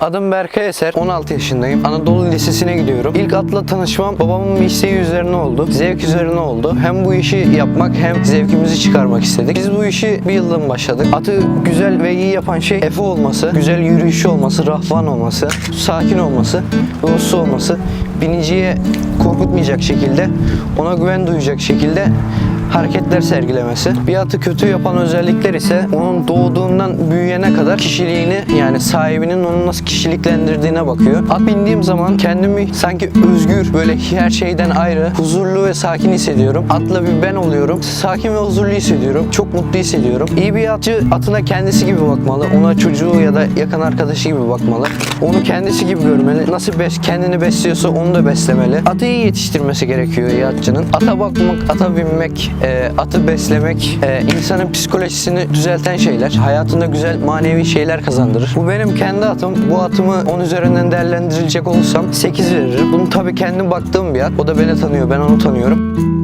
Adım Berkay Eser, 16 yaşındayım. Anadolu Lisesi'ne gidiyorum. İlk atla tanışmam babamın isteği üzerine oldu. Zevk üzerine oldu. Hem bu işi yapmak hem zevkimizi çıkarmak istedik. Biz bu işi bir yıldan başladık. Atı güzel ve iyi yapan şey efe olması, güzel yürüyüşü olması, rahvan olması, sakin olması ve uslu olması. Biniciye korkutmayacak şekilde, ona güven duyacak şekilde hareketler sergilemesi. Bir atı kötü yapan özellikler ise onun doğduğundan büyüyene kadar kişiliğini yani sahibinin onu nasıl kişiliklendirdiğine bakıyor. At bindiğim zaman kendimi sanki özgür böyle her şeyden ayrı huzurlu ve sakin hissediyorum. Atla bir ben oluyorum. Sakin ve huzurlu hissediyorum. Çok mutlu hissediyorum. İyi bir atçı atına kendisi gibi bakmalı. Ona çocuğu ya da yakın arkadaşı gibi bakmalı. Onu kendisi gibi görmeli. Nasıl bes kendini besliyorsa onu da beslemeli. Atı iyi yetiştirmesi gerekiyor iyi atçının. Ata bakmak, ata binmek, e, atı beslemek e, insanın psikolojisini düzelten şeyler. Hayatında güzel manevi şeyler kazandırır. Bu benim kendi atım. Bu atımı 10 üzerinden değerlendirilecek olursam 8 veririm. Bunu tabii kendim baktığım bir at. O da beni tanıyor, ben onu tanıyorum.